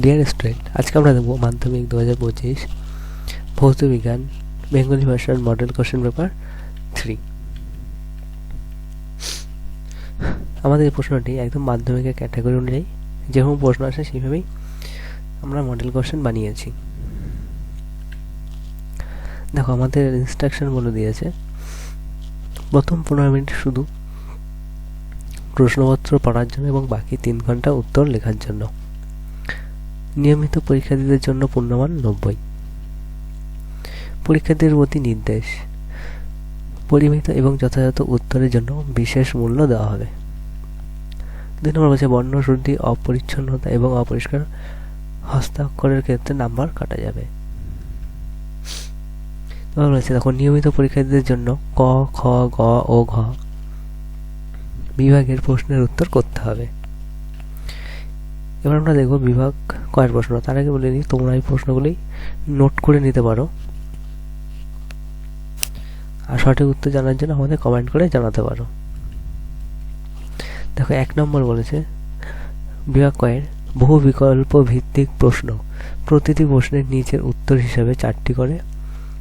Dear student আজকে আমরা দেবো মাধ্যমিক দু হাজার পঁচিশ ভৌত বিজ্ঞান বেঙ্গলি ভাষার মডেল কোশ্চেন পেপার থ্রি আমাদের এই প্রশ্নটি একদম মাধ্যমিকের ক্যাটাগরি অনুযায়ী, যেরকম প্রশ্ন আসে সেইভাবেই আমরা মডেল কোশ্চেন বানিয়েছি। দেখো, আমাদের ইনস্ট্রাকশন বলে দিয়েছে, প্রথম পনেরো মিনিট শুধু প্রশ্নপত্র পড়ার জন্য এবং বাকি তিন ঘণ্টা উত্তর লেখার জন্য। নিয়মিত পরীক্ষার্থীদের জন্য পূর্ণমান নব্বই। পরীক্ষার্থীদের প্রতি নির্দেশ। পরিমিত এবং যথাযথ উত্তরের জন্য বিশেষ মূল্য দেওয়া হবে। দুই নম্বর বলছে, বর্ণ শুদ্ধি অপরিচ্ছন্নতা এবং অপরিষ্কার হস্তাক্ষরের ক্ষেত্রে নাম্বার কাটা যাবে। দেখো, নিয়মিত পরীক্ষার্থীদের জন্য ক, খ, গ ও ঘ বিভাগের প্রশ্নের উত্তর করতে হবে। এবার আমরা দেখব বিভাগ কয়ের প্রশ্ন। তার আগে বলে নিই, তোমরা এই প্রশ্নগুলি নোট করে নিতে পারো। আর সঠিক উত্তর জানার জন্য আমাদের কমেন্ট করে জানাতে পারো। দেখো, এক নম্বর বলেছে, বিভাগ কয়ের বহু বিকল্প ভিত্তিক প্রশ্ন। প্রতিটি প্রশ্নের নিচের উত্তর হিসাবে চারটি করে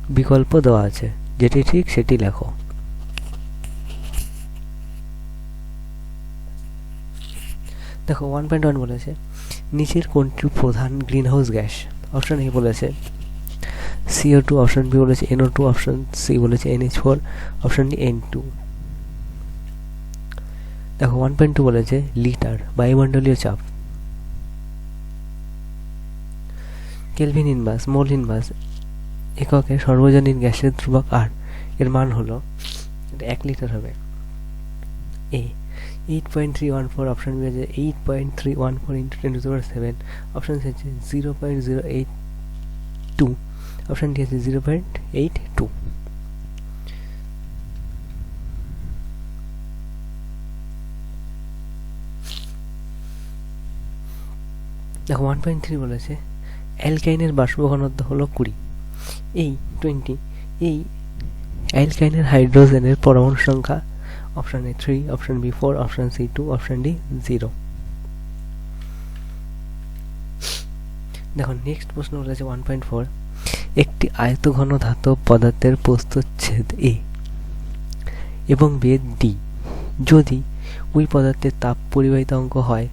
বিকল্প দেওয়া আছে। যেটি ঠিক, সেটি লেখো। দেখো ওয়ান পয়েন্ট ওয়ান বলেছে, নিচের কোনটি প্রধান গ্রিনহাউস গ্যাস অপশান এ বলেছে সিও টু অপশান বি বলেছে এনও টু অপশান সি বলেছে NH four option D N two দেখো ওয়ান পয়েন্ট টু বলেছে লিটার বায়ুমণ্ডলীয় চাপ। কেলভিন ইনভার্স মোল ইনভার্স এককে সর্বজনীন গ্যাসের ধ্রুবক আর এর মান হলো, এক লিটার হবে। A eight point three one four option B আছে eight point three one four into ten to power seven option C আছে zero point zero eight two option D আছে জিরো পয়েন্ট এইট টু দেখো one point three বলেছে অ্যালকাইনের বাষ্প ঘনত্ব হলো কুড়ি। এই টোয়েন্টি এই অ্যালকাইনের হাইড্রোজেনের পরমাণু সংখ্যা option A three option B four option C two option D zero দেখো নেক্সট প্রশ্ন বলেছে ওয়ান পয়েন্ট ফোর একটি আয়তঘন ধাতব পদার্থের প্রস্তুচ্ছেদ এ এবং বেদ ডি যদি ওই পদার্থের তাপ পরিবাহিত অঙ্ক হয়,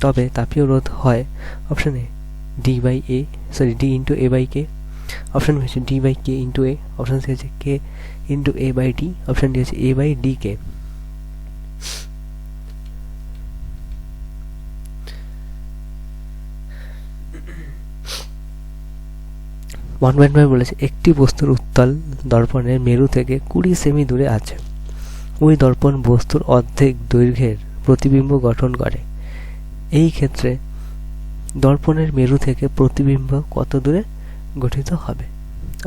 তবে তাপীয় রোধ হয় option A D by A sorry D into A by K option হচ্ছে D by K into A option C K into A by D option D হচ্ছে A by D K one point five বলেছে, একটি বস্তুর উত্তল দর্পণের মেরু থেকে কুড়ি semi দূরে আছে। ওই দর্পণ বস্তুর অর্ধেক দৈর্ঘ্যের প্রতিবিম্ব গঠন করে। এই ক্ষেত্রে দর্পণের মেরু থেকে প্রতিবিম্ব কত দূরে? গঠিত হবে।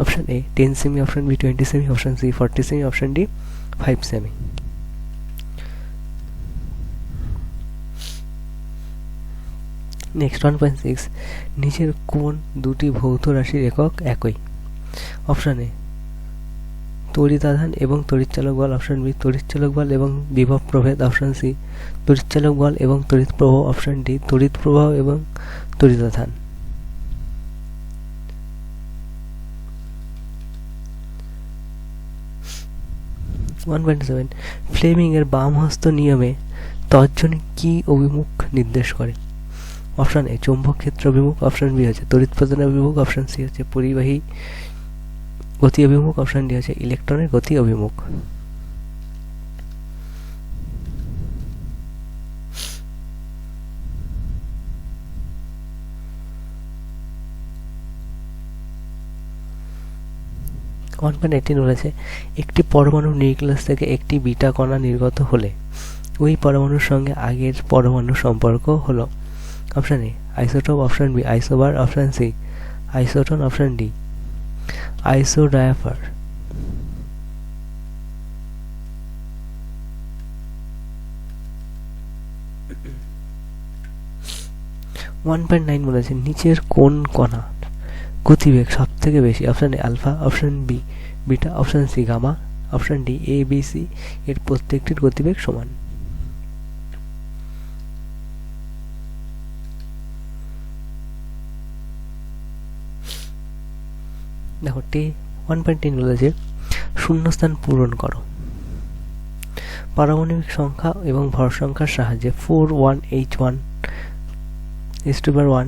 অপশান এ টেন সেমি অপশান বি টোয়েন্টি সেমি অপশান সি ফর্টি সেমি অপশান ডি ফাইভ সেমি নেক্সট ওয়ান পয়েন্ট সিক্স নিচের কোন দুটি ভৌত রাশির একক একই। অপশান এ তড়িতাধান এবং তড়িৎচালক বল অপশান বি তড়িৎচালক বল এবং বিভব প্রভেদ অপশান সি তড়িৎচালক বল এবং তড়িৎ প্রবাহ অপশান ডি তড়িৎ প্রবাহ এবং তড়িতাধান। ওয়ান পয়েন্ট সেভেন ফ্লেমিং এর বাম হস্ত নিয়মে তর্জনী কি অভিমুখ নির্দেশ করে? অপশান এ চৌম্বক ক্ষেত্র অভিমুখ অপশন বি হচ্ছে তড়িৎ প্রদান অভিমুখ অপশন সি হচ্ছে পরিবাহী গতি অভিমুখ অপশন ডি হচ্ছে ইলেকট্রনের গতি অভিমুখ। পয়েন্ট এইটিন বলেছে, একটি পরমাণু নিউক্লিয়াস থেকে একটি বিটা কণা নির্গত হলে ওই পরমাণুর সঙ্গে আগের পরমাণু সম্পর্ক হলো। Option A isotope option B isobar option C isotone option D isodiapher one point nine বলেছে, নিচের কোন কণা গতিবেগ সব থেকে বেশি? Option A alpha option B beta option C gamma, option D A, B, C এর প্রত্যেকটির গতিবেগ সমান। দেখো টি, ওয়ান পয়েন্ট টেন বলেছে শূন্যস্থান পূরণ করো। পারমাণবিক সংখ্যা এবং ভর সংখ্যার সাহায্যে four one H one S two one,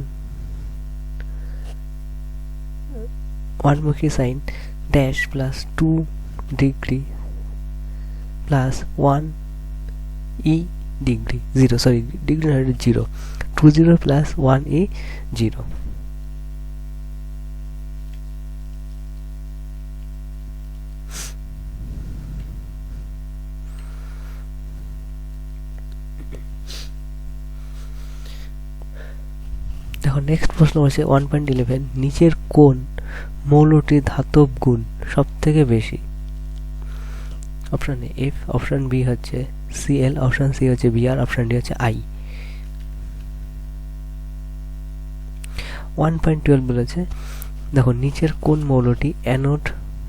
ওয়ানমুখী sign dash plus two degree plus one E degree zero sorry degree zero two zero plus one E zero দেখো নেক্সট প্রশ্ন হচ্ছে ওয়ান পয়েন্ট ইলেভেন নিচের কোন মৌলটির ধাতব গুণ সব থেকে বেশি। অপশান এফ অপশান বি হচ্ছে সিএল অপশান সি হচ্ছে বিআর অপশান ডি হচ্ছে আই ওয়ান পয়েন্ট টুয়েলভ বলেছে, দেখো, নিচের কোন মৌলটি অ্যানোড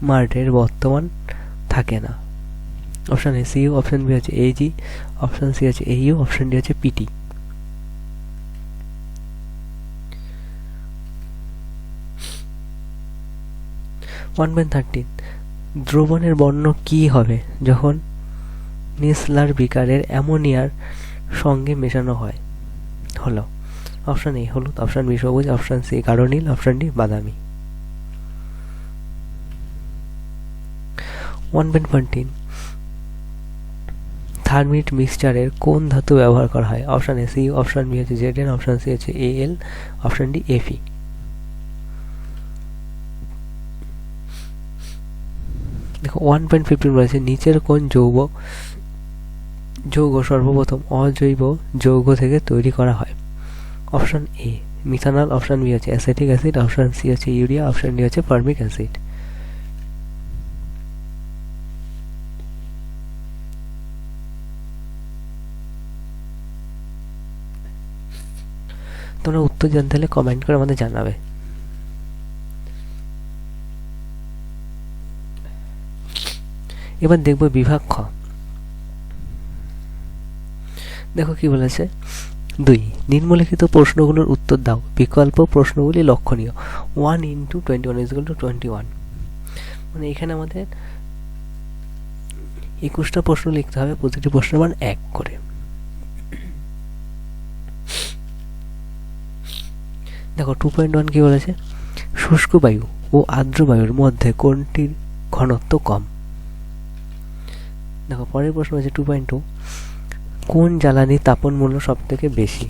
মার্টের বর্তমান থাকে না। Option A CU option B হচ্ছে এজি অপশান সি হচ্ছে এইউ অপশান ডি হচ্ছে পিটি ওয়ান পয়েন্ট থার্টিন দ্রবণের বর্ণ কি হবে যখন নেসলার বিকারের অ্যামোনিয়ার সঙ্গে মেশানো হয়? হলো অপশান এ হলুদ অপশান বি সবুজ অপশান সি গাঢ় নীল অপশান ডি বাদামি। ওয়ান পয়েন্ট ফোরটিন থার্মিট মিক্সচারের কোন ধাতু ব্যবহার করা হয়? Option A C option B হচ্ছে জেড এন অপশান সি হচ্ছে এ এল অপশান ডি এফি দেখো ওয়ান পয়েন্ট ফিফটিন বলেছে, নিচের কোন যৌগ যৌগ সর্বপ্রথম অজৈব যৌগ থেকে তৈরি করা হয়। Option A methanol option B হচ্ছে অ্যাসিটিক অ্যাসিড অপশন সি হচ্ছে ইউরিয়া অপশন ডি হচ্ছে ফার্মিক অ্যাসিড তোমরা উত্তর জানতে হলে কমেন্ট করে আমাদের জানাবে। এবার দেখব বিভাগ খ। দেখো কি বলেছে? দুই, নিম্নলিখিত প্রশ্নগুলোর উত্তর দাও। বিকল্প প্রশ্নগুলি লক্ষণীয়। One into twenty one is equal to twenty one মানে এখানে আমাদের একুশটা প্রশ্ন লিখতে হবে, প্রতিটি প্রশ্নের মান এক করে। দেখো টু পয়েন্ট ওয়ান কি বলেছে? শুষ্ক বায়ু ও আর্দ্র বায়ুর মধ্যে কোনটির ঘনত্ব কম? দেখো, পরের প্রশ্ন হচ্ছে টু পয়েন্ট টু কোন জ্বালানির তাপন মূল্য সব থেকে বেশি?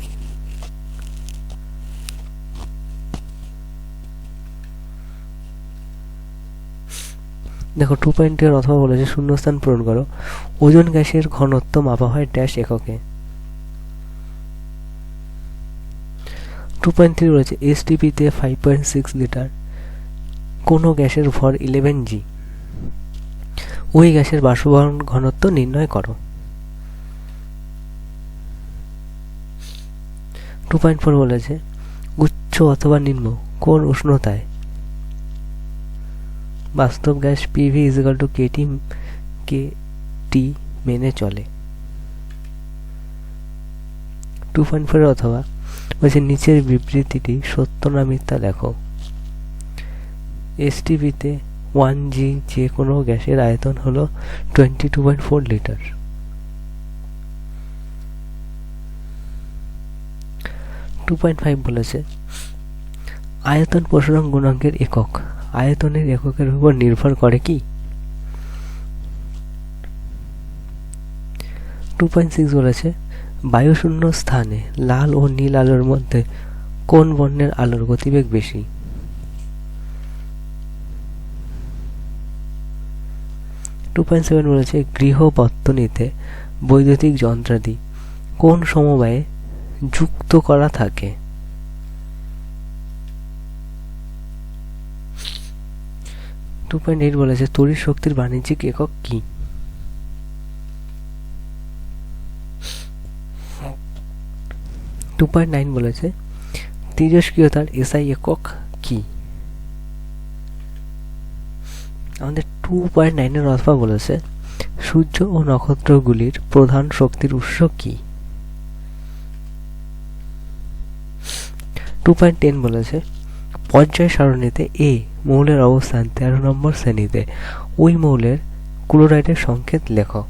দেখো টু পয়েন্ট এর অথবা বলেছে শূন্যস্থান পূরণ করো। ওজন গ্যাসের ঘনত্ব মাপা হয় ড্যাশ এককে। টু পয়েন্ট থ্রি রয়েছে এসটিপিতে ফাইভ পয়েন্ট সিক্স লিটার কোনো গ্যাসের ভর ইলেভেন জি ওই গ্যাসের বাষ্পবহন ঘনত্ব নির্ণয় করো। টু পয়েন্ট ফোর বলেছে, উচ্চ অথবা নিম্ন, কোন উষ্ণতায়? বাস্তব gas PV is equal two KT K T মেনে চলে। টু পয়েন্ট ফোর অথবা, বলছে নিচের বিবৃতিটি সত্য না মিথ্যা লেখো। এসটিভিতে ওয়ান জি যে কোনো গ্যাসের আয়তন হলো twenty two point four litre two point five বলেছে, আয়তন প্রসারণ গুণাঙ্কের একক। আয়তনের এককের উপর নির্ভর করে কি? টু পয়েন্ট সিক্স বলেছে, বায়ুশূন্য স্থানে লাল ও নীল আলোর মধ্যে কোন বর্ণের আলোর গতিবেগ বেশি? টু পয়েন্ট সেভেন বলেছে গৃহ বর্তনীতে বৈদ্যুতিক যন্ত্রাদি কোন সমবায়ে যুক্ত করা থাকে? টু পয়েন্ট এইট বলেছে তড়িৎ শক্তির বাণিজ্যিক একক কি? টু পয়েন্ট নাইন বলেছে তেজস্ক্রিয়তার এসআই একক কি? আমাদের টু পয়েন্ট নাইনের অথবা বলেছে, সূর্য ও নক্ষত্রগুলির প্রধান শক্তির উৎস কি? টু পয়েন্ট টেন বলেছে পর্যায় সারণীতে এ মৌলের অবস্থান তেরো নম্বর শ্রেণীতে। ওই মৌলের ক্লোরাইডের সংকেত লেখো।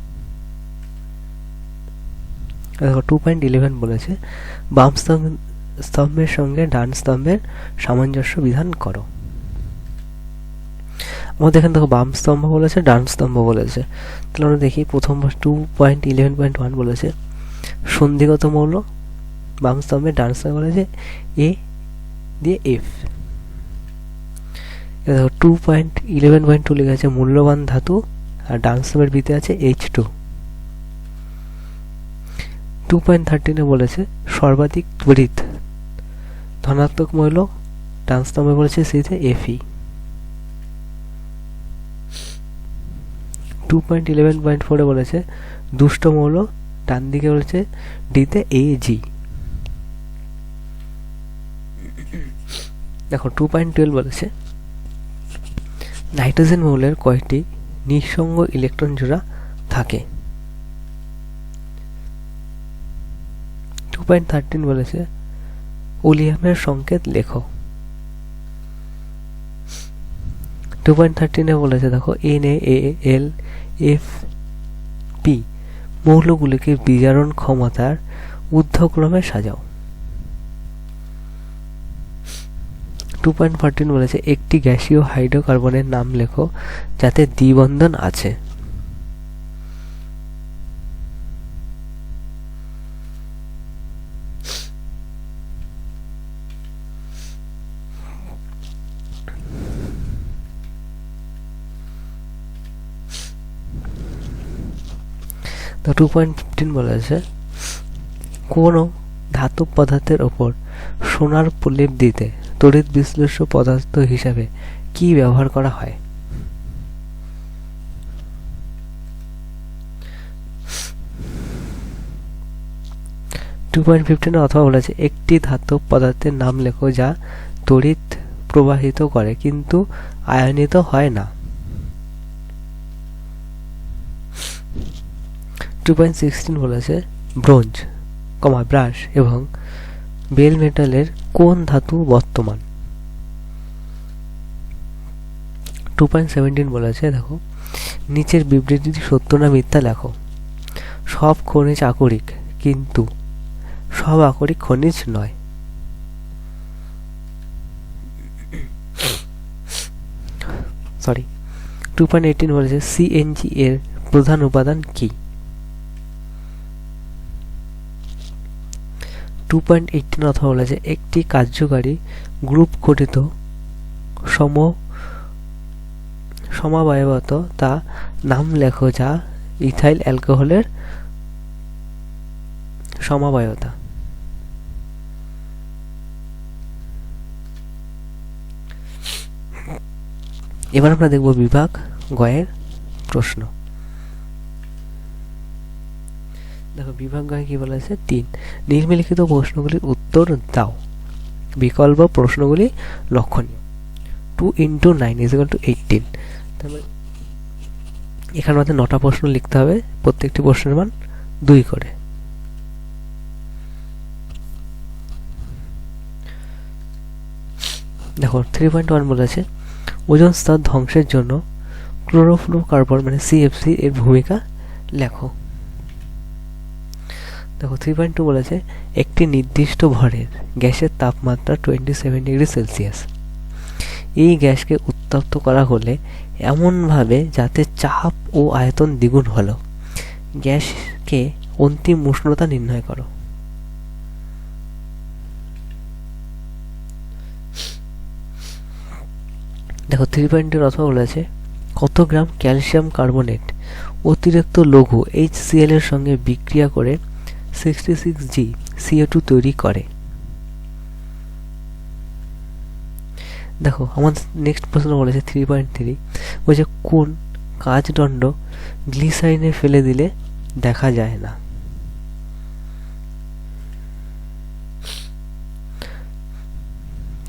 টু পয়েন্ট ইলেভেন বলেছে, বাম স্তম্ভ স্তম্ভের সঙ্গে ডান স্তম্ভের সামঞ্জস্য বিধান করো। আমাদের এখানে দেখো বাম স্তম্ভ বলেছে, ডান স্তম্ভ বলেছে। তাহলে আমরা দেখি, প্রথম two point eleven point one বলেছে, সন্ধিগত মৌল, বাম স্তম্ভে ডান স্তম্ভে বলেছে এ দিয়ে এফ দেখো two point eleven point two লেখা আছে, মূল্যবান ধাতু, আর ডান স্তম্ভের ভিতরে আছে এইচ টু টু পয়েন্ট থার্টিনে বলেছে, সর্বাধিক ত্বরিত ধনাত্মক মৌল, ডান স্তম্ভে বলেছে সিতে F two point eleven point ফোরে বলেছে, দুষ্ট মৌল, ডান দিকে বলেছে, ডিতে এ জি দেখো টু পয়েন্ট টুয়েলভ বলেছে, নাইট্রোজেন মৌলের কয়টি নিঃসঙ্গ ইলেকট্রন জোড়া থাকে? টু পয়েন্ট থার্টিন বলেছে, ওলিয়ামের সংকেত লেখো। টু পয়েন্ট থার্টিনে বলেছে, দেখো N A L F P মৌলগুলিকে বিজারণ ক্ষমতার ঊর্ধ্বক্রমে সাজাও। টু পয়েন্ট ফোরটিন বলেছে, একটি গ্যাসীয় হাইড্রোকার্বনের নাম লেখো, যাতে দ্বিবন্ধন আছে। টু পয়েন্ট ফিফটিন বলেছে, কোনো ধাতব পদার্থের ওপর সোনার প্রলেপ দিতে তড়িৎ বিশ্লেষ্য পদার্থ হিসাবে কি ব্যবহার করা হয়? টু পয়েন্ট ফিফটিনে অথবা বলেছে, একটি ধাতব পদার্থের নাম লেখো যা তড়িৎ প্রবাহিত করে কিন্তু আয়নিত হয় না। টু পয়েন্ট সিক্সটিন বলেছে ব্রোঞ্জ, কমা ব্রাশ এবং বেল মেটালের কোন ধাতু বর্তমান? টু পয়েন্ট সেভেন্টিন বলেছে, দেখো, নিচের বিবৃতিটি সত্য না মিথ্যা লেখো। সব খনিজ আকরিক, কিন্তু সব আকরিক খনিজ নয়। সরি টু পয়েন্ট এইটিন বলেছে সিএনজি এর প্রধান উপাদান কি? টু পয়েন্ট এইটিন অথবা বলেছে একটি কার্যকারী গ্রুপ গঠিত সম সমাবয়বত তা নাম লেখো যা ইথাইল অ্যালকোহলের সমাবয়তা। এবার আমরা দেখব বিভাগ গয়ের প্রশ্ন। দেখো বিভাগ গয়ে কি বলেছে তিন। নিম্নলিখিত প্রশ্নগুলির উত্তর দাও। বিকল্প প্রশ্নগুলি লক্ষণীয়। Two into nine is to eighteen. তারপরে এখানে আমাদের নটা প্রশ্ন লিখতে হবে। প্রত্যেকটি প্রশ্নের মান দুই করে। দেখো থ্রি পয়েন্ট ওয়ান বলেছে, ওজন স্তর ধ্বংসের জন্য ক্লোরোফ্লোকার্বন মানে সিএফসি এর ভূমিকা লেখো। দেখো থ্রি পয়েন্ট টু বলেছে, একটি নির্দিষ্ট ভরের গ্যাসের তাপমাত্রা টোয়েন্টি সেভেন ডিগ্রি সেলসিয়াস এই গ্যাসকে উত্তপ্ত করা হলে এমনভাবে যাতে চাপ ও আয়তন দ্বিগুণ হলো। গ্যাসকে অন্তিম উষ্ণতা নির্ণয় করো। দেখো থ্রি পয়েন্টের অথবা বলেছে, কত গ্রাম ক্যালসিয়াম কার্বনেট অতিরিক্ত লঘু এইচসিএল এর সঙ্গে বিক্রিয়া করে sixty six G CO two তৈরি করে। দেখো আমাদের নেক্সট প্রশ্ন বলেছে থ্রি পয়েন্ট থ্রি বলছে কোন কাজদণ্ড গ্লিসাইনে ফেলে দিলে দেখা যায় না?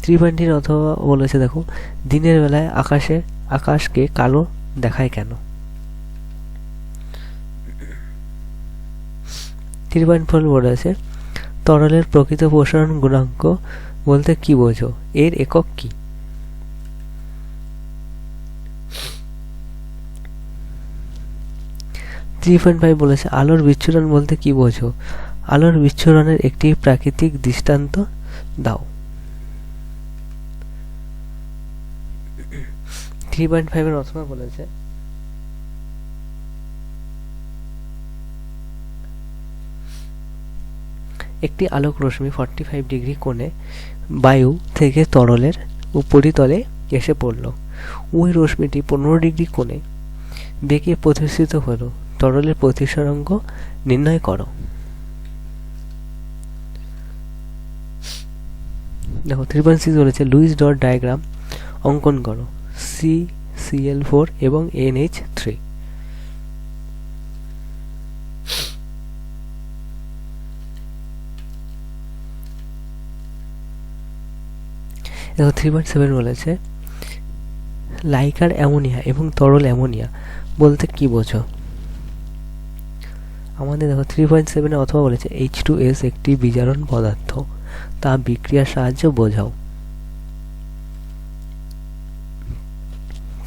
থ্রি পয়েন্টের অথবা বলেছে দেখো, দিনের বেলায় আকাশে, আকাশকে কালো দেখায় কেন? থ্রি পয়েন্ট ফোর তরলের প্রকৃত প্রসারণ গুণাঙ্ক বলতে কি বোঝো? এর একক কি? থ্রি পয়েন্ট ফাইভ বলেছে, আলোর বিচ্ছুরণ বলতে কি বোঝো? আলোর বিচ্ছুরণের একটি প্রাকৃতিক দৃষ্টান্ত দাও। থ্রি পয়েন্ট ফাইভের অথবা বলেছে একটি আলোক রশ্মি ফর্টি ফাইভ ডিগ্রি কোণে বায়ু থেকে তরলের উপরিতলে এসে পড়ল। ওই রশ্মিটি পনেরো ডিগ্রি কোণে বেঁকে প্রতিষ্ঠিত হলো। তরলের প্রতিসরাঙ্ক নির্ণয় করো। দেখো থ্রি পয়েন্ট বলেছে লুইস ডট ডায়াগ্রাম, অঙ্কন করো। সি সিএল ফোর এবং এনএইচ থ্রি দেখো থ্রি পয়েন্ট সেভেন বলেছে, লাইকার অ্যামোনিয়া এবং তরল অ্যামোনিয়া বলতে কি বোঝো? আমাদের দেখো থ্রি পয়েন্ট সেভেনে অথবা বলেছে এইচ টু এস একটি বিজারণ পদার্থ, তা বিক্রিয়ার সাহায্যে বোঝাও।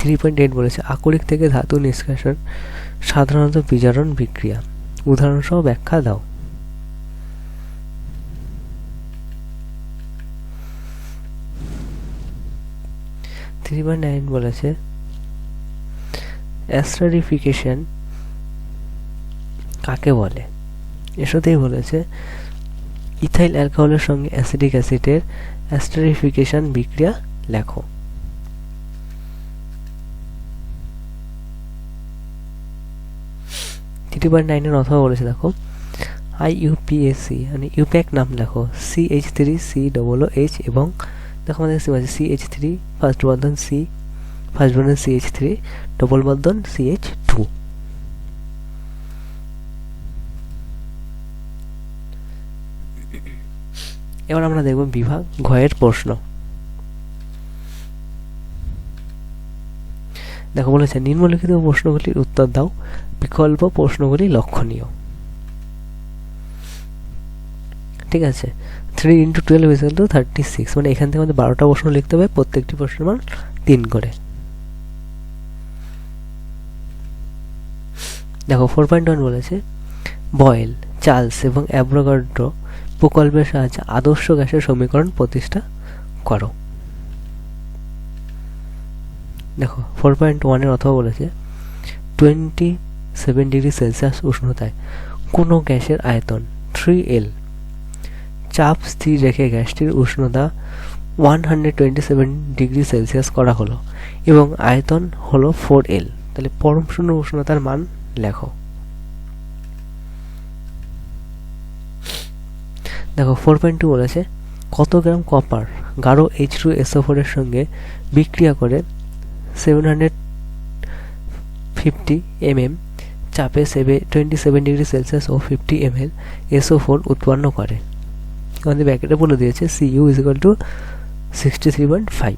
থ্রি পয়েন্ট এইট বলেছে, আকরিক থেকে ধাতু নিষ্কাশন সাধারণত বিজারণ বিক্রিয়া। উদাহরণসহ ব্যাখ্যা দাও। থ্রি পয়েন্ট নাইন বলেছে অ্যাস্টারিফিকেশন কাকে বলে? এসতেই বলেছে ইথাইল অ্যালকোহলের সঙ্গে অ্যাসিডিক অ্যাসিডের অ্যাস্টারিফিকেশন বিক্রিয়া লেখো। থ্রি পয়েন্ট নাইনের অথবা বলেছে, দেখো আই ইউপিএসসি মানে ইউপ্যাক নাম লেখো C H three C double H এবং দেখো আমাদের আছে সি এইচ থ্রি ফার্স্ট বন্ধন সি ফার্স্ট বন্ধন সি এইচ থ্রি ডবল বন্ধন সি এইচ টু এবার আমরা দেখব বিভাগ ঘয়ের প্রশ্ন। দেখো বলেছে, নিম্নলিখিত প্রশ্নগুলির উত্তর দাও, বিকল্প প্রশ্নগুলি লক্ষণীয়। ঠিক আছে? Three into twelve is to thirty six মানে এখান থেকে আমাদের বারোটা প্রশ্ন লিখতে হবে, প্রত্যেকটি প্রশ্নের মান তিন করে। দেখো ফোর পয়েন্ট ওয়ান বলেছে, বয়েল, চার্লস এবং অ্যাব্রোগার্ড্রো প্রকল্পের সাহায্যে আদর্শ গ্যাসের সমীকরণ প্রতিষ্ঠা করো। দেখো ফোর পয়েন্ট ওয়ানের অথবা বলেছে টোয়েন্টি সেভেন ডিগ্রি সেলসিয়াস উষ্ণতায় কোনো গ্যাসের আয়তন থ্রি এল চাপ স্থির রেখে গ্যাসটির উষ্ণতা one hundred twenty seven degree celsius করা হলো এবং আয়তন হলো ফোর এল তাহলে পরম শূন্য উষ্ণতার মান লেখো। দেখো ফোর পয়েন্ট টু বলেছে, কত গ্রাম কপার গাঢ় এইচ টু এসও ফোরের সঙ্গে বিক্রিয়া করে seven hundred fifty M M চাপে সেভে টোয়েন্টি সেভেন ডিগ্রি সেলসিয়াস ও fifty M L SO four উৎপন্ন করে। আমাদের ব্যাকেটে বলে দিয়েছে C U is equal to sixty three point five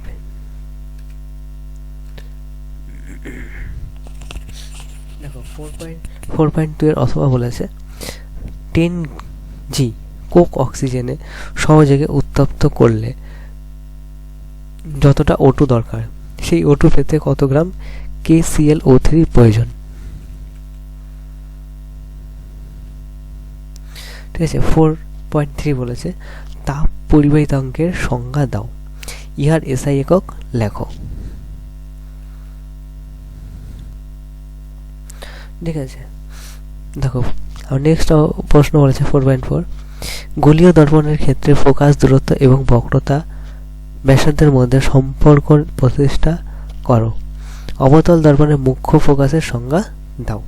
দেখো four point four point two এর অথবা বলেছে টেন জি কোক অক্সিজেনে সহযোগে উত্তপ্ত করলে যতটা ওটু দরকার সেই ওটু পেতে কত গ্রাম কে সিএল ও থ্রি প্রয়োজন? ঠিক আছে ফোর পয়েন্ট থ্রি বলেছে তাপ পরিবাহিতাঙ্কের সংজ্ঞা দাও। ইহার এসআই একক লেখো। ঠিক আছে। দেখো আর নেক্সট প্রশ্ন বলেছে ফোর পয়েন্ট ফোর গলীয় দর্পণের ক্ষেত্রে ফোকাস দূরত্ব এবং বক্রতা ব্যাসার্ধের মধ্যে সম্পর্ক প্রতিষ্ঠা করো। অবতল দর্পণের মুখ্য ফোকাসের সংজ্ঞা দাও।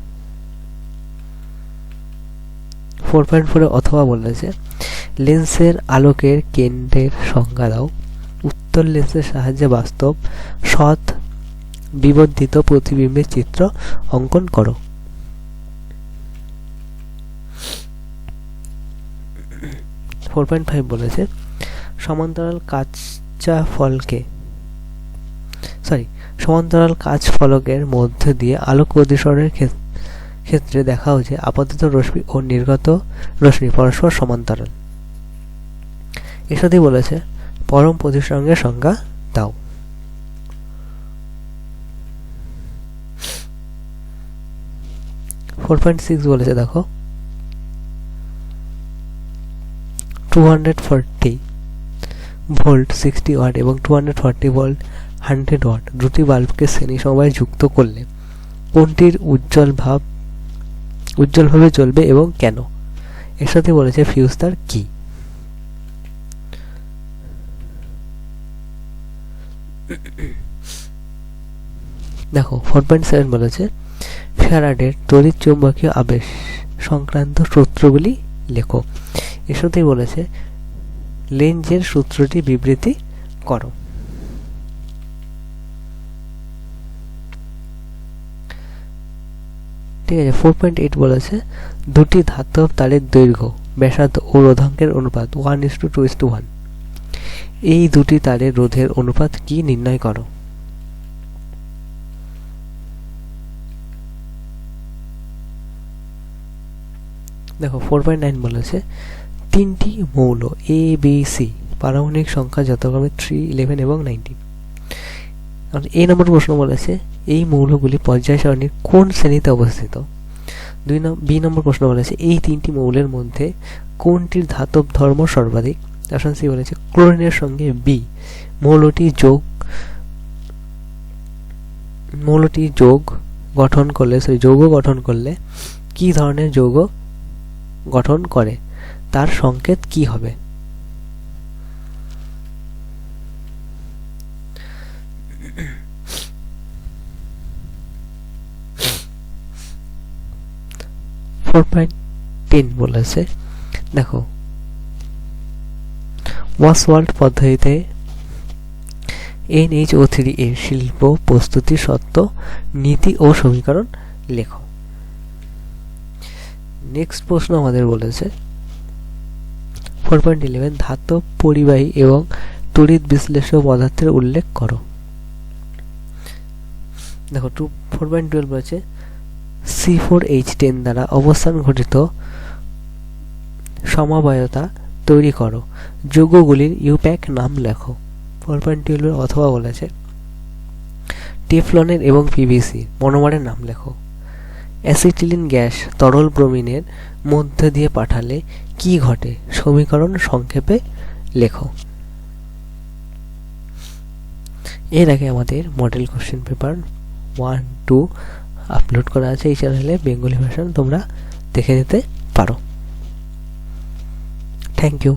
ফোর পয়েন্ট ফোরে অথবা বলেছে লেন্সের আলোকের কেন্দ্রের সংজ্ঞা দাও। উত্তর লেন্সের সাহায্যে বাস্তব, সৎ, বিবর্ধিত প্রতিবিম্বের চিত্র অঙ্কন করো। ফোর পয়েন্ট ফাইভ বলেছে সমান্তরাল কাঁচা ফলকে সরি সমান্তরাল কাঁচ ফলকের মধ্য দিয়ে আলোক প্রতিসরণের ক্ষেত্রে দেখাও যে আপাতত রশ্মি ও নির্গত রশ্মি পরস্পর সমান্তরাল। সাথেই বলেছে, পরম প্রতিসরণের সংজ্ঞা দাও। ফোর পয়েন্ট সিক্স বলেছে, দেখো। Two hundred forty volt sixty watt এবং two hundred forty volt hundred watt দুটি বাল্বকে শ্রেণি সমবায় যুক্ত করলে কোনটির উজ্জ্বল ভাব উজ্জ্বলভাবে জ্বলবে এবং কেন? এর সাথে বলেছে ফিউজ তার কি? দেখো ফোর পয়েন্ট সেভেন বলেছে ফ্যারাডের তড়িৎ চৌম্বকীয় আবেশ সংক্রান্ত সূত্রগুলি লেখো। এর সাথেই বলেছে লেঞ্জের সূত্রটি বিবৃতি করো। ঠিক আছে ফোর পয়েন্ট এইট বলেছে, দুটি ধাতব তারের দৈর্ঘ্য, ব্যাসার্ধ ও রোধাঙ্কের অনুপাত one is to two is to one এই দুটি তারের রোধের অনুপাত কি নির্ণয় করো? দেখো ফোর পয়েন্ট নাইন বলেছে, তিনটি মৌল এ বি সি পারমাণবিক সংখ্যা যথাক্রমে থ্রি ইলেভেন এবং নাইনটিন এই নম্বর প্রশ্ন বলেছে, এই মৌলগুলি পর্যায় সারণীর কোন শ্রেণীতে অবস্থিত? দুই বি নম্বর প্রশ্ন বলেছে, এই তিনটি মৌলের মধ্যে কোনটির ধাতব ধর্ম সর্বাধিক? অপশন সি বলেছে, ক্লোরিনের সঙ্গে বি। মৌলটি যোগ মৌলটি যোগ গঠন করলে, সরি, যৌগ গঠন করলে কি ধরনের যৌগ গঠন করে? তার সংকেত কি হবে? ফোর পয়েন্ট টেন বলেছে। দেখো ওয়াসওয়ার্ল্ড পদ্ধতিতে এইচ থ্রি এর শিল্প, প্রস্তুতি সত্ত্ব নীতি ও সমীকরণ লেখো। নেক্সট প্রশ্ন আমাদের বলেছে ফোর পয়েন্ট ইলেভেন ধাতব, পরিবাহী এবং তড়িৎ বিশ্লেষ্য পদার্থের উল্লেখ করো। দেখো টু ফোর পয়েন্ট টুয়েলভ রয়েছে সি ফোর এইচ টেন দ্বারা অবস্থান ঘটিত সমবায়তা তৈরি করো। যৌগগুলির ইউপ্যাক নাম লেখো। ফোর পয়েন্ট অথবা বলেছে, টেফলনের এবং পিভিসি মনোমারের নাম লেখো। অ্যাসিটিলিন গ্যাস তরল ব্রোমিনের মধ্য দিয়ে পাঠালে কি ঘটে? সমীকরণ সংক্ষেপে লেখো। এর আগে আমাদের model question paper one two upload করা আছে এই চ্যানেলে বেঙ্গলি ভার্সন তোমরা দেখে যেতে পারো। Thank you